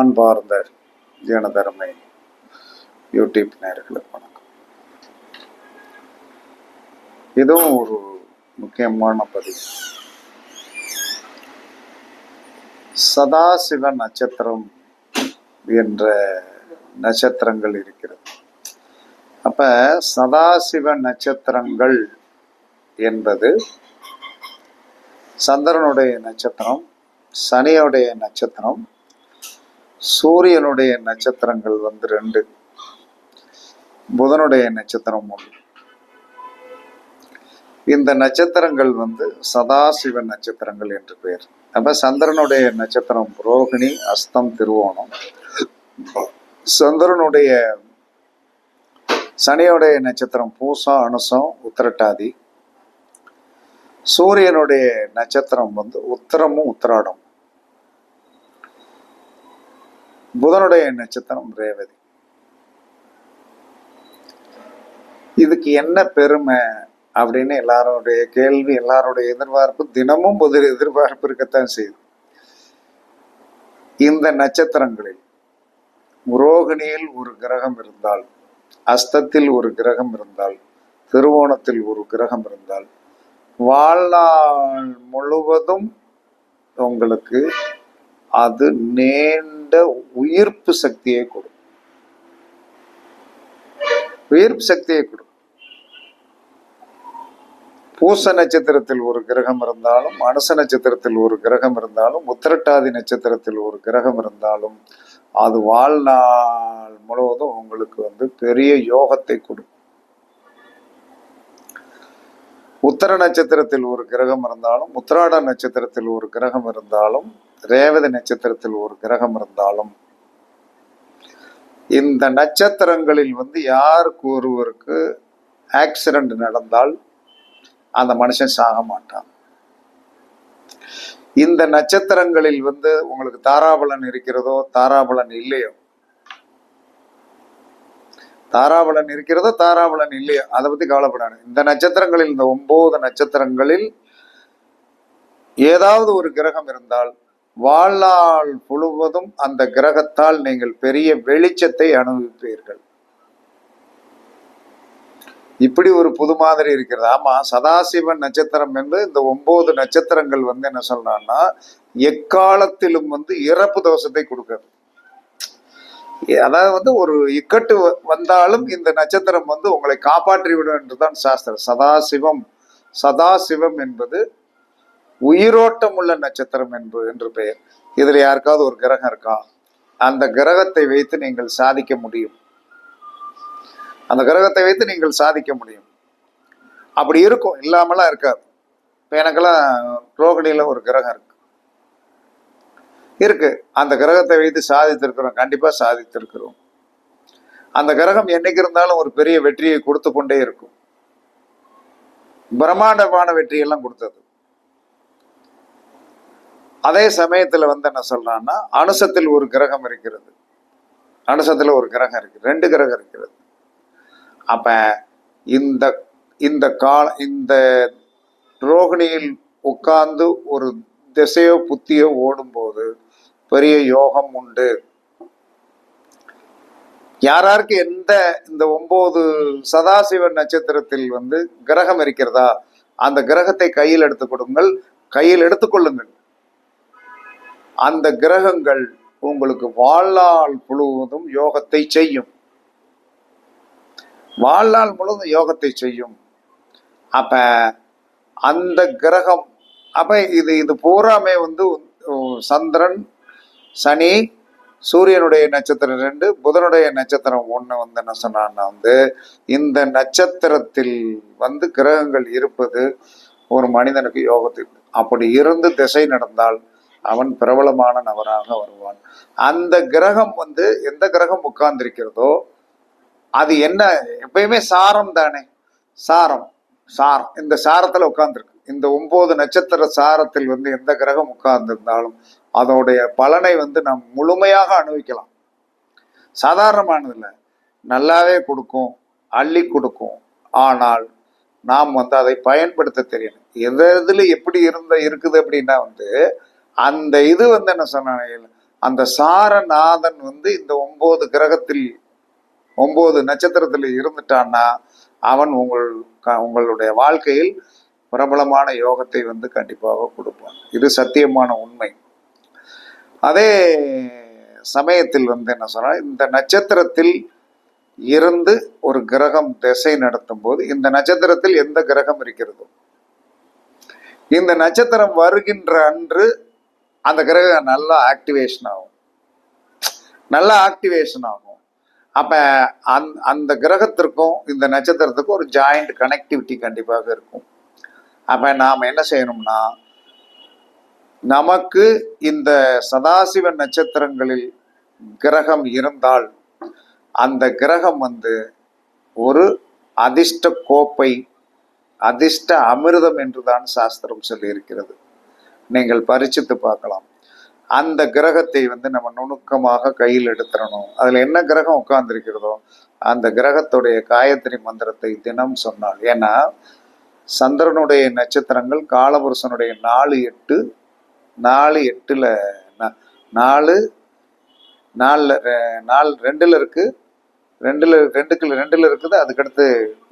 அன்பார்ந்த ஜனதர்மை யூடியூப் நேர்களுக்கு வணக்கம். இதுவும் ஒரு முக்கியமான பதிவு. சதாசிவ நட்சத்திரம் என்ற நட்சத்திரங்கள் இருக்கிறது. அப்ப சதாசிவ நட்சத்திரங்கள் என்பது சந்திரனுடைய நட்சத்திரம் சனியுடைய நட்சத்திரம் சூரியனுடைய நட்சத்திரங்கள் வந்து ரெண்டு. புதனுடைய நட்சத்திரம் ஒன்று. இந்த நட்சத்திரங்கள் வந்து சதாசிவ நட்சத்திரங்கள் என்று பெயர். அப்ப சந்திரனுடைய நட்சத்திரம் ரோகிணி அஸ்தம் திருவோணம். சந்திரனுடைய சனியுடைய நட்சத்திரம் பூசம் அனுசம் உத்திரட்டாதி. சூரியனுடைய நட்சத்திரம் வந்து உத்தரமும் உத்திராடம் புதனுடைய நட்சத்திரம் ரேவதி. இதுக்கு என்ன பெருமை அப்படின்னு எல்லாருடைய கேள்வி எல்லாருடைய எதிர்பார்ப்பு தினமும் பொது எதிர்பார்ப்பு இருக்கத்தான் செய்யுது. இந்த நட்சத்திரங்களில் ரோகிணியில் ஒரு கிரகம் இருந்தால் அஸ்தத்தில் ஒரு கிரகம் இருந்தால் திருவோணத்தில் ஒரு கிரகம் இருந்தால் வாழ்நாள் முழுவதும் உங்களுக்கு அது நீண்ட உயிர்ப்பு சக்தியை கொடுக்கும். உயிர்ப்பு சக்தியை கொடுக்கும். பூச நட்சத்திரத்தில் ஒரு கிரகம் இருந்தாலும் அனுச நட்சத்திரத்தில் ஒரு கிரகம் இருந்தாலும் உத்திரட்டாதி நட்சத்திரத்தில் ஒரு கிரகம் இருந்தாலும் அது வாழ்நாள் முழுவதும் உங்களுக்கு வந்து பெரிய யோகத்தை கொடுக்கும். உத்தர நட்சத்திரத்தில் ஒரு கிரகம் இருந்தாலும் உத்திராட நட்சத்திரத்தில் ஒரு கிரகம் இருந்தாலும் ரேவதி நட்சத்திரத்தில் ஒரு கிரகம் இருந்தாலும் இந்த நட்சத்திரங்களில் வந்து யாருக்கு ஒருவருக்கு ஆக்சிடென்ட் நடந்தால் அந்த மனுஷன் சாக மாட்டான். இந்த நட்சத்திரங்களில் வந்து உங்களுக்கு தாராபலன் இருக்கிறதோ தாராபலன் இல்லையோ தாராபலன் இருக்கிறதோ தாராபலன் இல்லையோ? அதை பத்தி கவலைப்படாது. இந்த நட்சத்திரங்களில் இந்த ஒன்பது நட்சத்திரங்களில் ஏதாவது ஒரு கிரகம் இருந்தால் வாழ்நாள் முழுவதும் அந்த கிரகத்தால் நீங்கள் பெரிய வெளிச்சத்தை அனுபவிப்பீர்கள். இப்படி ஒரு புது மாதிரி இருக்கிறது. ஆமா சதாசிவன் நட்சத்திரம் என்று இந்த ஒன்பது நட்சத்திரங்கள் வந்து என்ன சொல்றான்னா எக்காலத்திலும் வந்து இறப்பு தோஷத்தை கொடுக்கிறது அதாவது வந்து ஒரு இக்கட்டு வ- வந்தாலும் இந்த நட்சத்திரம் வந்து உங்களை காப்பாற்றி விடும் என்றுதான் சாஸ்திரம். சதாசிவம் சதாசிவம் என்பது உயிரோட்டம் உள்ள நட்சத்திரம் என்பது என்று பெயர். இதுல யாருக்காவது ஒரு கிரகம் இருக்கா? அந்த கிரகத்தை வைத்து நீங்கள் சாதிக்க முடியும். அந்த கிரகத்தை வைத்து நீங்கள் சாதிக்க முடியும். அப்படி இருக்கும். இல்லாமலாம் இருக்காது. இப்போ எனக்கெல்லாம் ரோகிணியில் ஒரு கிரகம் இருக்கு. இருக்கு. அந்த கிரகத்தை வைத்து சாதித்திருக்கிறோம். கண்டிப்பா சாதித்திருக்கிறோம். அந்த கிரகம் என்னைக்கு இருந்தாலும் ஒரு பெரிய வெற்றியை கொடுத்து கொண்டே இருக்கும். பிரம்மாண்டமான வெற்றியெல்லாம் கொடுத்தது. அதே சமயத்துல வந்து என்ன சொல்றான்னா அனுசத்தில் ஒரு கிரகம் இருக்கிறது. அனுசத்துல ஒரு கிரகம் இருக்கு. ரெண்டு கிரகம் இருக்கிறது. அப்ப இந்த இந்த கால இந்த ரோகிணியில் உட்கார்ந்து ஒரு திசையோ புத்தியோ ஓடும்போது பெரிய யோகம் உண்டு. யாராருக்கு எந்த இந்த ஒன்பது சதாசிவ நட்சத்திரத்தில் வந்து கிரகம் இருக்கிறதா அந்த கிரகத்தை கையில் எடுத்துக் கொடுங்கள். கையில் எடுத்துக்கொள்ளுங்கள் அந்த கிரகங்கள் உங்களுக்கு வாழ்நாள் முழுவதும் யோகத்தை செய்யும். வாழ்நாள் முழுவதும் யோகத்தை செய்யும். அப்ப அந்த கிரகம் அப்ப இது இது பூராமே வந்து சந்திரன் சனி சூரியனுடைய நட்சத்திரம் ரெண்டு புதனுடைய நட்சத்திரம் ஒன்று வந்து என்ன சொன்னான்னா வந்து இந்த நட்சத்திரத்தில் வந்து கிரகங்கள் இருப்பது ஒரு மனிதனுக்கு யோகத்தை அப்படி இருந்து திசை நடந்தால் அவன் பிரபலமான நபராக வருவான். அந்த கிரகம் வந்து எந்த கிரகம் உட்கார்ந்திருக்கிறதோ அது என்ன எப்பயுமே சாரம் தானே? சாரம் சாரம். இந்த சாரத்துல உட்கார்ந்துருக்கு. இந்த ஒன்பது நட்சத்திர சாரத்தில் வந்து எந்த கிரகம் உட்கார்ந்திருந்தாலும் அதோடைய பலனை வந்து நாம் முழுமையாக அனுபவிக்கலாம். சாதாரணமானதில் நல்லாவே கொடுக்கும் அள்ளி கொடுக்கும். ஆனால் நாம் வந்து அதை பயன்படுத்த தெரியணும் எது இதில் எப்படி இருந்த இருக்குது அப்படின்னா வந்து அந்த இது வந்து என்ன சொன்ன அந்த சாரநாதன் வந்து இந்த ஒம்பது கிரகத்தில் ஒம்பது நட்சத்திரத்தில் இருந்துட்டான்னா அவன் உங்கள் க- உங்களுடைய வாழ்க்கையில் பிரபலமான யோகத்தை வந்து கண்டிப்பாக கொடுப்பான். இது சத்தியமான உண்மை. அதே சமயத்தில் வந்து என்ன சொன்னால் இந்த நட்சத்திரத்தில் இருந்து ஒரு கிரகம் திசை நடத்தும் போது இந்த நட்சத்திரத்தில் எந்த கிரகம் இருக்கிறதோ இந்த நட்சத்திரம் வருகின்ற அன்று அந்த கிரகம் நல்லா ஆக்டிவேஷன் ஆகும். நல்லா ஆக்டிவேஷன் ஆகும். அப்போ அந் அந்த கிரகத்திற்கும் இந்த நட்சத்திரத்துக்கும் ஒரு ஜாயிண்ட் கனெக்டிவிட்டி கண்டிப்பாக இருக்கும். அப்போ நாம் என்ன செய்யணும்னா நமக்கு இந்த சதாசிவ நட்சத்திரங்களில் கிரகம் இருந்தால் அந்த கிரகம் வந்து ஒரு அதிர்ஷ்ட கோப்பை அதிர்ஷ்ட அமிர்தம் என்றுதான் சாஸ்திரம் சொல்லியிருக்கிறது. நீங்கள் பரிச்சித்து பார்க்கலாம். அந்த கிரகத்தை வந்து நம்ம நுணுக்கமாக கையில் எடுத்துடணும். அதில் என்ன கிரகம் உட்கார்ந்துருக்கிறதோ அந்த கிரகத்துடைய காயத்ரி மந்திரத்தை தினம் சொன்னால் ஏன்னா சந்திரனுடைய நட்சத்திரங்கள் காலபுருஷனுடைய நாலு எட்டு நாலு எட்டுல நாலு நாலில் நாலு ரெண்டில் இருக்கு. ரெண்டில் ரெண்டுக்குள்ள ரெண்டில் இருக்குது. அதுக்கடுத்து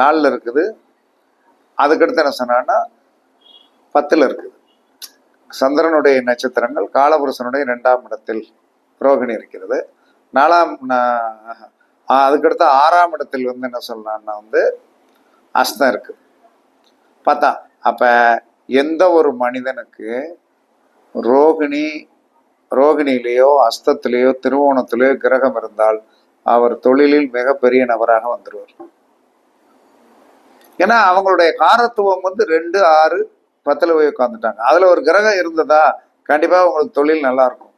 நாலில் இருக்குது. அதுக்கடுத்து என்ன சொன்னான்னா பத்தில் இருக்குது. சந்திரனுடைய நட்சத்திரங்கள் காலபுருஷனுடைய ரெண்டாம் இடத்தில் ரோகிணி இருக்கிறது. நாலாம் அதுக்கடுத்து ஆறாம் இடத்தில் வந்து என்ன சொல்லலாம்னா வந்து அஸ்தம் இருக்குது பார்த்தா அப்போ எந்த ஒரு மனிதனுக்கு ரோகிணி ரோகிணியிலேயோ அஸ்தத்திலேயோ திருவோணத்திலேயோ கிரகம் இருந்தால் அவர் தொழிலில் மிகப்பெரிய நபராக வந்துடுவார் ஏன்னா அவங்களுடைய காரத்துவம் வந்து ரெண்டு ஆறு பத்தில் போய் உட்காந்துட்டாங்க அதில் ஒரு கிரகம் இருந்ததா கண்டிப்பாக உங்களுக்கு தொழில் நல்லா இருக்கும்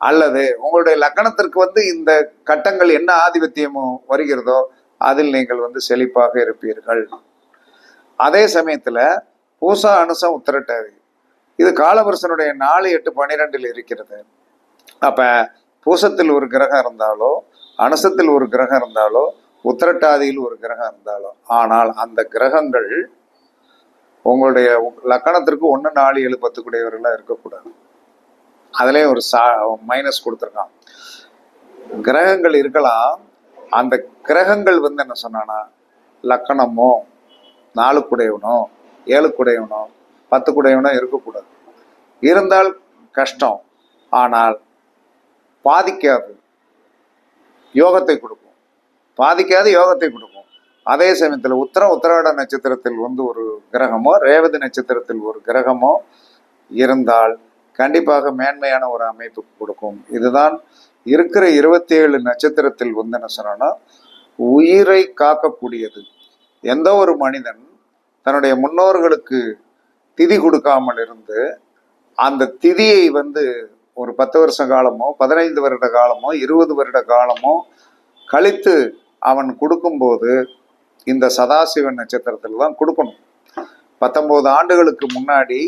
அல்லது உங்களுடைய லக்கணத்திற்கு வந்து இந்த கட்டங்கள் என்ன ஆதிபத்தியமோ வருகிறதோ அதில் நீங்கள் வந்து செழிப்பாக இருப்பீர்கள். அதே சமயத்தில் பூசா அனுசம் உத்திரட்டாதி இது காலபுருஷனுடைய நாலு எட்டு பன்னிரெண்டில் இருக்கிறது. அப்ப பூசத்தில் ஒரு கிரகம் இருந்தாலோ அனுசத்தில் ஒரு கிரகம் இருந்தாலோ உத்திரட்டாதியில் ஒரு கிரகம் இருந்தாலோ ஆனால் அந்த கிரகங்கள் உங்களுடைய லக்கணத்திற்கு ஒன்று நாலு ஏழு பத்துக்குடையவர்களாக இருக்கக்கூடாது. அதிலே ஒரு சா மைனஸ் கொடுத்துருக்கான். கிரகங்கள் இருக்கலாம். அந்த கிரகங்கள் வந்து என்ன சொன்னானா லக்கணமோ நாலு குடையவனோ ஏழு குடையவனோ பத்து குடையவனாக இருக்கக்கூடாது. இருந்தால் கஷ்டம். ஆனால் பாதிக்காது. யோகத்தை கொடுக்கும். பாதிக்காது யோகத்தை கொடுக்கும். அதே சமயத்தில் உத்தர உத்தராட நட்சத்திரத்தில் வந்து ஒரு கிரகமோ ரேவதி நட்சத்திரத்தில் ஒரு கிரகமோ இருந்தால் கண்டிப்பாக மேன்மையான ஒரு அமைப்பு கொடுக்கும். இதுதான் இருக்கிற இருபத்தி ஏழு நட்சத்திரத்தில் வந்து என்ன சொன்னோன்னா உயிரை காக்கக்கூடியது. எந்த ஒரு மனிதன் தன்னுடைய முன்னோர்களுக்கு திதி கொடுக்காமல் இருந்து அந்த திதியை வந்து ஒரு பத்து வருஷ காலமோ பதினைந்து வருட காலமோ இருபது வருட காலமோ கழித்து அவன் கொடுக்கும்போது இந்த சதாசிவன் நட்சத்திரத்தில் தான் கொடுக்கணும். பத்தொம்போது ஆண்டுகளுக்கு முன்னாடி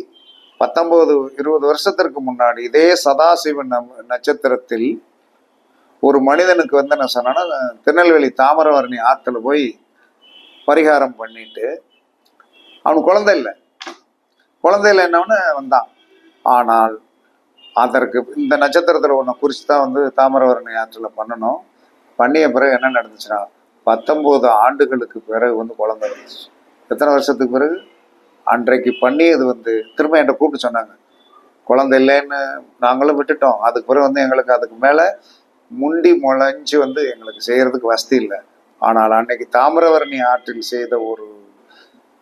பத்தொம்போது இருபது வருஷத்திற்கு முன்னாடி இதே சதாசிவன் நம்- நட்சத்திரத்தில் ஒரு மனிதனுக்கு வந்து என்ன சொன்னேன்னா திருநெல்வேலி தாமிரவரணி ஆற்றுல போய் பரிகாரம் பண்ணிட்டு அவனுக்கு குழந்தை இல்லை. குழந்தையில இல்லைன்னொன்னு வந்தான். ஆனால் அதற்கு இந்த நட்சத்திரத்தில் ஒன்று குறித்து தான் வந்து தாமிரவரணி ஆற்றில் பண்ணணும். பண்ணிய பிறகு என்ன நடந்துச்சுன்னா பத்தொம்போது ஆண்டுகளுக்கு பிறகு வந்து குழந்தை வந்துச்சு எத்தனை வருஷத்துக்கு பிறகு? அன்றைக்கு பண்ணியது வந்து திரும்ப என்கிட்ட கூப்பிட்டு சொன்னாங்க. குழந்தை இல்லைன்னு நாங்களும் விட்டுட்டோம். அதுக்கு பிறகு வந்து எங்களுக்கு அதுக்கு மேலே முண்டி முளைஞ்சு வந்து எங்களுக்கு செய்கிறதுக்கு வசதி இல்லை. ஆனால் அன்னைக்கு தாமிரவரணி ஆற்றில் செய்த ஒரு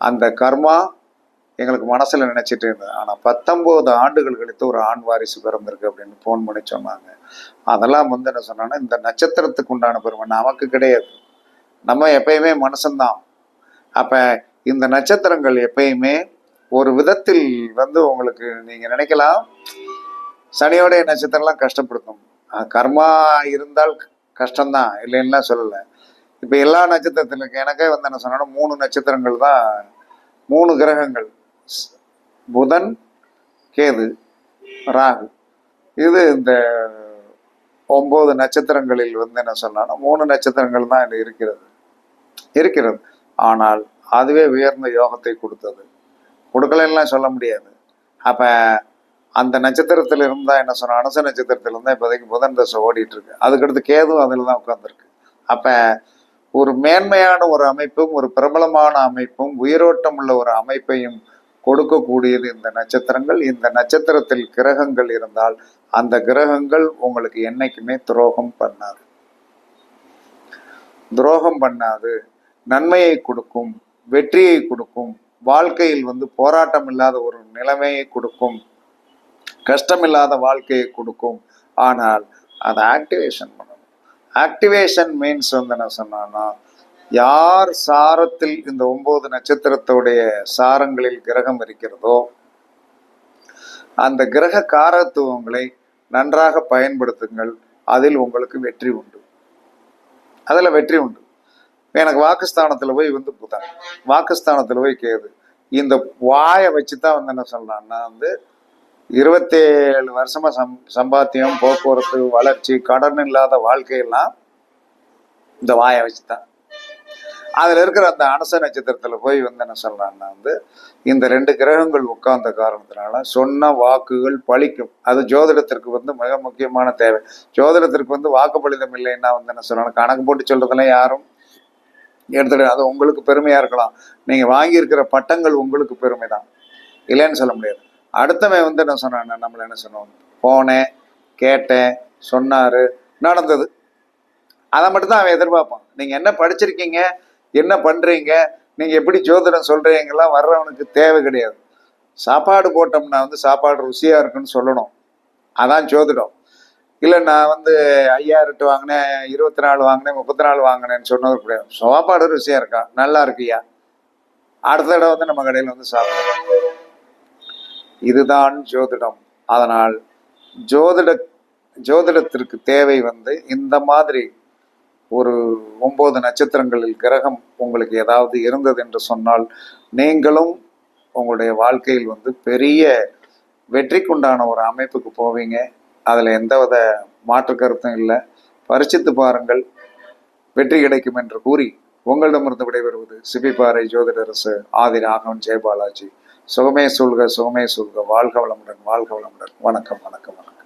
அந்த கர்மா எங்களுக்கு மனசுல நினைச்சிட்டு இருந்தது. ஆனா பத்தொன்பது ஆண்டுகள் கழித்து ஒரு ஆண் வாரிசு பிறந்திருக்கு அப்படின்னு ஃபோன் பண்ணி சொன்னாங்க. அதெல்லாம் வந்து என்ன சொன்னாங்கன்னா இந்த நட்சத்திரத்துக்கு உண்டான பெருமை நமக்கு கிடையாது. நம்ம எப்பயுமே மனுஷன்தான். அப்ப இந்த நட்சத்திரங்கள் எப்பயுமே ஒரு விதத்தில் வந்து உங்களுக்கு நீங்க நினைக்கலாம் சனியோடைய நட்சத்திரம்லாம் கஷ்டப்படுத்தும். கர்மா இருந்தால் கஷ்டம்தான் இல்லைன்னா சொல்லலை. இப்போ எல்லா நட்சத்திரத்திலும் எனக்கே வந்து என்ன சொன்னோன்னா மூணு நட்சத்திரங்கள் தான் மூணு கிரகங்கள். புதன் கேது ராகு. இது இந்த ஒம்பது நட்சத்திரங்களில் வந்து என்ன சொன்னா மூணு நட்சத்திரங்கள் தான் இது இருக்கிறது. இருக்கிறது. ஆனால் அதுவே உயர்ந்த யோகத்தை கொடுத்தது. கொடுக்கலன்னா சொல்ல முடியாது. அப்போ அந்த நட்சத்திரத்தில் இருந்தால் என்ன சொன்ன அனுச நட்சத்திரத்தில் இருந்தால் இப்போதைக்கு புதன் தசை ஓடிட்டு இருக்கு. அதுக்கடுத்து கேதுவும் அதில் தான் உட்காந்துருக்கு அப்போ ஒரு மேன்மையான ஒரு அமைப்பும் ஒரு பிரபலமான அமைப்பும் உயிரோட்டம் உள்ள ஒரு அமைப்பையும் கொடுக்கக்கூடியது இந்த நட்சத்திரங்கள். இந்த நட்சத்திரத்தில் கிரகங்கள் இருந்தால் அந்த கிரகங்கள் உங்களுக்கு என்னைக்குமே துரோகம் பண்ணாது. துரோகம் பண்ணாது. நன்மையை கொடுக்கும் வெற்றியை கொடுக்கும் வாழ்க்கையில் வந்து போராட்டம் இல்லாத ஒரு நிலைமையை கொடுக்கும் கஷ்டமில்லாத வாழ்க்கையை கொடுக்கும். ஆனால் அதை ஆக்டிவேஷன் பண்ணணும். ஆக்டிவேஷன் மீன்ஸ் வந்து என்ன சொன்னான்னா யார் சாரத்தில் இந்த ஒன்பது நட்சத்திரத்துடைய சாரங்களில் கிரகம் இருக்கிறதோ அந்த கிரக காரத்துவங்களை நன்றாக பயன்படுத்துங்கள். அதில் உங்களுக்கு வெற்றி உண்டு. அதில் வெற்றி உண்டு. எனக்கு வாக்குஸ்தானத்தில் போய் வந்து புதன். வாக்குஸ்தானத்தில் போய் கேது. இந்த வாயை வச்சு தான் வந்து என்ன சொல்கிறான்னா வந்து இருபத்தேழு வருஷமா சம் சம்பாத்தியம் போக்குவரத்து வளர்ச்சி கடன் இல்லாத வாழ்க்கையெல்லாம் இந்த வாயை வச்சு தான் அதில் இருக்கிற அந்த அனுச நட்சத்திரத்தில் போய் வந்து என்ன சொல்கிறான்னா வந்து இந்த ரெண்டு கிரகங்கள் உட்கார்ந்த காரணத்தினால சொன்ன வாக்குகள் பலிக்கும் அது ஜோதிடத்திற்கு வந்து மிக முக்கியமான தேவை. ஜோதிடத்திற்கு வந்து வாக்கு பலிதம் இல்லைன்னா வந்து என்ன சொல்லணும் கணக்கு போட்டு சொல்றதெல்லாம் யாரும் எடுத்துட்டு அது உங்களுக்கு பெருமையாக இருக்கலாம். நீங்கள் வாங்கியிருக்கிற பட்டங்கள் உங்களுக்கு பெருமை தான் இல்லைன்னு சொல்ல முடியாது. அடுத்தவன் வந்து என்ன சொன்னான் நம்மளை என்ன சொன்னோம் போனேன் கேட்டேன் சொன்னார் நடந்தது. அதை மட்டும் தான் அவன் எதிர்பார்ப்பான். நீங்கள் என்ன படிச்சிருக்கீங்க என்ன பண்ணுறீங்க நீங்கள் எப்படி ஜோதிடம் சொல்றீங்கலாம் வர்றவனுக்கு தேவை கிடையாது. சாப்பாடு போட்டோம்னா வந்து சாப்பாடு ருசியாக இருக்குன்னு சொல்லணும். அதான் ஜோதிடம். இல்லை நான் வந்து ஐயாயிரட்டு வாங்கினேன் இருபத்தி நாலு வாங்கினேன் முப்பத்தி நாலு வாங்கினேன்னு சொன்னது கிடையாது. சாப்பாடு ருசியாக இருக்கா? நல்லா இருக்கியா? அடுத்த தடவை வந்து நம்ம கடையில் வந்து சாப்பிடணும் இதுதான் ஜோதிடம். அதனால் ஜோதிட ஜோதிடத்திற்கு தேவை வந்து இந்த மாதிரி ஒரு ஒன்பது நட்சத்திரங்களில் கிரகம் உங்களுக்கு ஏதாவது இருந்தது என்று சொன்னால் நீங்களும் உங்களுடைய வாழ்க்கையில் வந்து பெரிய வெற்றிக்குண்டான ஒரு அமைப்புக்கு போவீங்க. அதில் எந்தவித மாற்று கருத்தும் இல்லை. பரிசித்து பாருங்கள். வெற்றி கிடைக்கும் என்று கூறி உங்களிடமிருந்து விடைபெறுவது சிபிபாறை ஜோதிடரசு ஆதி ராகவன் ஜெயபாலாஜி. சுகமே சொல்க சுகமே சொல்க வாழ்க வளமுடன் வாழ்க வளமுடன். வணக்கம் வணக்கம் வணக்கம்.